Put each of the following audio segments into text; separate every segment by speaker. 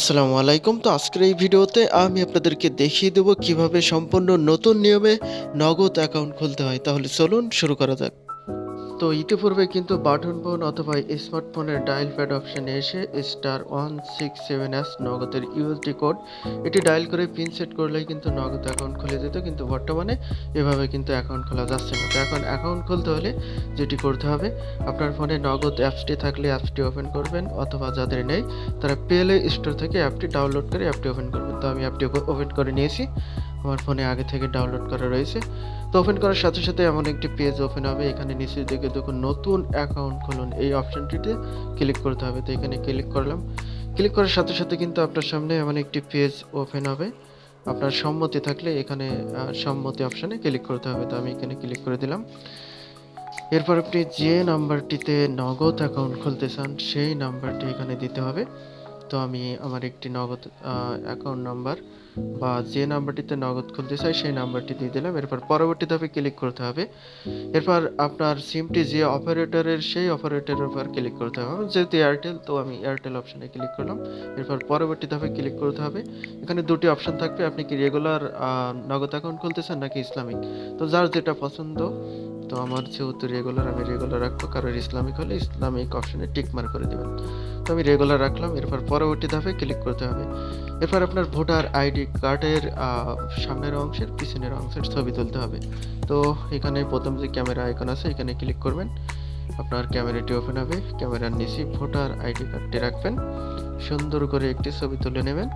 Speaker 1: আসসালামু আলাইকুম। তো আজকের এই ভিডিওতে আমি আপনাদেরকে দেখিয়ে দেবো কীভাবে সম্পূর্ণ নতুন নিয়মে নগদ অ্যাকাউন্ট খুলতে হয়। তাহলে চলুন শুরু করা যাক। তো ইতিপূর্বে কিন্তু বাটন ফোন অথবা স্মার্টফোনের ডায়াল প্যাড অপশানে এসে স্টার ওয়ান সিক্স সেভেন এস নগদের ইউএসডি কোড এটি ডায়াল করে পিন সেট করলেই কিন্তু নগদ অ্যাকাউন্ট খুলে যেত, কিন্তু বর্তমানে এভাবে কিন্তু অ্যাকাউন্ট খোলা যাচ্ছে না। তো এখন অ্যাকাউন্ট খুলতে হলে যেটি করতে হবে, আপনার ফোনে নগদ অ্যাপসটি থাকলে অ্যাপসটি ওপেন করবেন, অথবা যাদের নেই তারা পেলে স্টোর থেকে অ্যাপটি ডাউনলোড করে অ্যাপটি ওপেন করবেন। তো আমি অ্যাপটি ওপেন করে নিয়েছি। আমার ফোনে আগে থেকে ডাউনলোড করা রয়েছে। তো ওপেন করার সাথে সাথে এমন একটি পেজ ওপেন হবে। এখানে নিচের দিকে দেখুন, নতুন অ্যাকাউন্ট খুলুন। এই অপশনটিতে ক্লিক করতে হবে। তো এখানে ক্লিক করলাম। ক্লিক করার সাথে সাথে কিন্তু আপনার সামনে এমন একটি পেজ ওপেন হবে। আপনার সম্মতি থাকলে এখানে সম্মতি অপশানে ক্লিক করতে হবে। তো আমি এখানে ক্লিক করে দিলাম। এরপর আপনি যে নাম্বারটিতে নগদ অ্যাকাউন্ট খুলতে চান, সেই নাম্বারটি এখানে দিতে হবে। তো আমি আমার একটি নগদ অ্যাকাউন্ট নাম্বার বা যে নাম্বারটিতে নগদ খুলতে চাই সেই নাম্বারটি দিয়ে দিলাম। এরপর পরবর্তী ধাপে ক্লিক করতে হবে। এরপর আপনার সিমটি যে অপারেটরের সেই অপারেটরের উপর ক্লিক করতে হবে। যেহেতু এয়ারটেল তো আমি এয়ারটেল অপশানে ক্লিক করলাম। এরপর পরবর্তী ধাপে ক্লিক করতে হবে। এখানে দুটি অপশন থাকবে। আপনি কি রেগুলার নগদ অ্যাকাউন্ট খুলতে চান নাকি ইসলামিক? তো যার যেটা পছন্দ, তো আমার যেহেতু রেগুলার আমি রেগুলার রাখব। কারোর ইসলামিক হলে ইসলামিক অপশানে টিক মার করে দেবেন। তো আমি রেগুলার রাখলাম। এরপর পরবর্তী ধাপে ক্লিক করতে হবে। এরপর আপনার ভোটার আইডি কার্ডের সামনের অংশের, পিছনের অংশের ছবি তুলতে হবে। তো এখানে প্রথম যে ক্যামেরা আইকন আছে, এখানে ক্লিক করবেন। আপনার ক্যামেরাটি ওপেন হবে। ক্যামেরার নিচে ভোটার আইডি কার্ডটি রাখবেন। সুন্দর করে একটি ছবি তুলে নেবেন।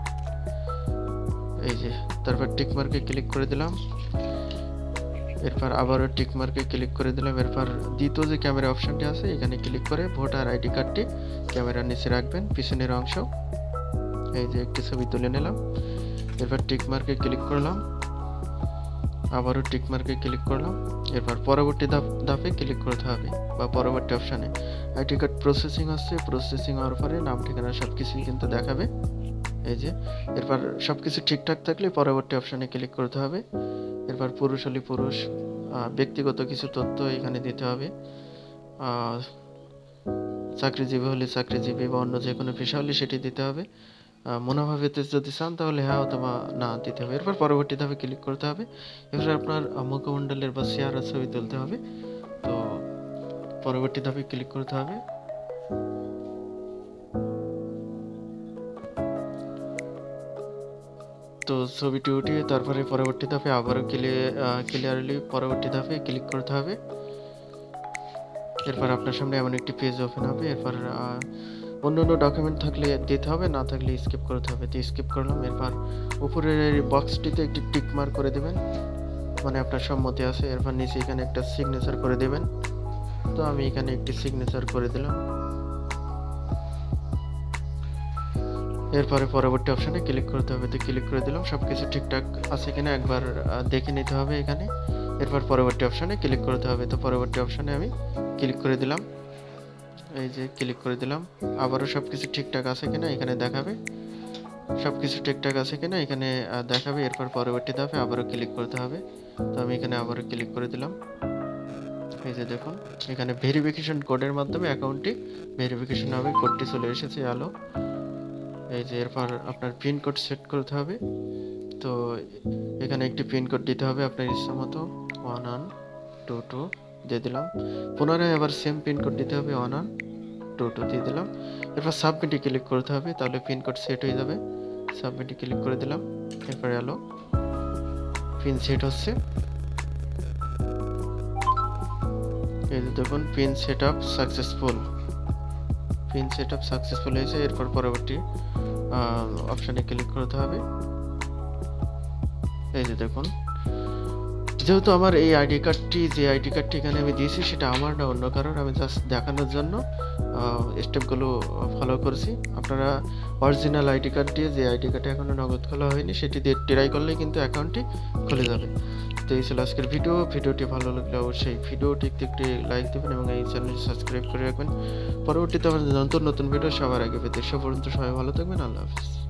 Speaker 1: এই যে, তারপর টিক মার্কে ক্লিক করে দিলাম। এরপর আবারও টিক মার্কে ক্লিক করে দিলাম। এরপর দ্বিতীয় যে ক্যামেরা অপশনটি আছে, এখানে ক্লিক করে ভোটার আইডি কার্ডটি ক্যামেরার নিচে রাখবেন, পিছনের অংশ। এই যে একটি ছবি তুলে নিলাম। এরপর টিক মার্কে ক্লিক করলাম। আবারও টিক মার্কে ক্লিক করলাম। এরপর পরবর্তী ধাপ, ধাপে ক্লিক করতে হবে বা পরবর্তী অপশানে আইডি কার্ড প্রসেসিং হচ্ছে প্রসেসিং হওয়ার পরে নাম, ঠিকানা সব কিছুই কিন্তু দেখাবে। এই যে, এরপর সব কিছু ঠিকঠাক থাকলে পরবর্তী অপশানে ক্লিক করতে হবে। এরপর পুরুষ হলে পুরুষ ব্যক্তিগত কিছু তথ্য এখানে দিতে হবে। চাকরিজীবী হলে চাকরিজীবী বা অন্য যে কোনো পেশা হলে সেটি দিতে হবে। মুনাফা পেতে যদি চান তাহলে হ্যাঁ অথবা না দিতে হবে। এরপর পরবর্তী ধাপে ক্লিক করতে হবে। এরপর আপনার মুখমণ্ডলের বা চেহারা ছবি তুলতে হবে। তো পরবর্তী ধাপে ক্লিক করতে হবে। তো ছবিটি উঠিয়ে তারপরে পরবর্তী ধাপে আবারও ক্লিয়ারলি পরবর্তী ধাপে ক্লিক করতে হবে। এরপর আপনার সামনে এমন একটি পেজ ওপেন হবে। এরপর অন্য অন্য ডকুমেন্ট থাকলে দিতে হবে, না থাকলে স্কিপ করতে হবে। তো স্কিপ করলাম, এরপর উপরের এই বক্সটিতে একটি টিক মার্ক করে দেবেন। মানে আপনার সম্মতি আছে, এরপর নিচে এখানে একটা সিগনেচার করে দেবেন। তো আমি এখানে একটি সিগনেচার করে দিলাম। এরপরে পরবর্তী অপশানে ক্লিক করতে হবে। তো ক্লিক করে দিলাম সব কিছু ঠিকঠাক আছে কিনা একবার দেখে নিতে হবে এখানে। এরপর পরবর্তী অপশানে ক্লিক করতে হবে। তো পরবর্তী অপশানে আমি ক্লিক করে দিলাম। এই যে ক্লিক করে দিলাম। আবারও সব কিছু ঠিকঠাক আছে কিনা এখানে দেখাবে। সব কিছু ঠিকঠাক আছে কিনা এখানে দেখাবে, এরপর পরবর্তী ধাপে আবারও ক্লিক করতে হবে। তো আমি এখানে আবারও ক্লিক করে দিলাম। এই যে দেখুন, এখানে ভেরিফিকেশন কোডের মাধ্যমে অ্যাকাউন্টটি ভেরিফিকেশন হবে কোডটি চলে এসেছে আলো এই যে এরপর আপনার পিন কোড সেট করতে হবে। তো এখানে একটি পিন কোড দিতে হবে আপনার ইচ্ছা মতো। ওয়ান ওয়ান টু টু দিয়ে দিলাম। পুনরায় আবার সেম পিন কোড দিতে হবে ওয়ান ওয়ান টু টু দিয়ে দিলাম। এরপর সাবমিটে ক্লিক করতে হবে, তাহলে পিন কোড সেট হয়ে যাবে। সাবমিটে ক্লিক করে দিলাম, এরপরে এলো পিন সেট হচ্ছে। এই দেখুন pin set up successful pin set up successful হয়েছে, এরপর পরবর্তী অপশানে ক্লিক করতে হবে। এই যে দেখুন যেহেতু আমার এই আইডি কার্ডটি, যে আইডি কার্ডটি এখানে আমি দিয়েছি, সেটা আমার না অন্য কারণ আমি জাস্ট দেখানোর জন্য স্টেপগুলো ফলো করেছি। আপনারা অরিজিনাল আইডি কার্ড দিয়ে যে আইডি কার্ডে এখনও নগদ খোলা হয়নি, সেটি দিয়ে ট্রাই করলেই কিন্তু অ্যাকাউন্টটি খুলে যাবে। তো এই ছিল আজকের ভিডিও ভিডিওটি ভালো লাগলে অবশ্যই ভিডিওটি একটি লাইক দেবেন এবং এই চ্যানেলটি সাবস্ক্রাইব করে রাখবেন। পরবর্তীতে আমাদের নতুন নতুন ভিডিও সবার আগে পেতে সে পর্যন্ত সবাই ভালো থাকবেন। আল্লাহ হাফিজ।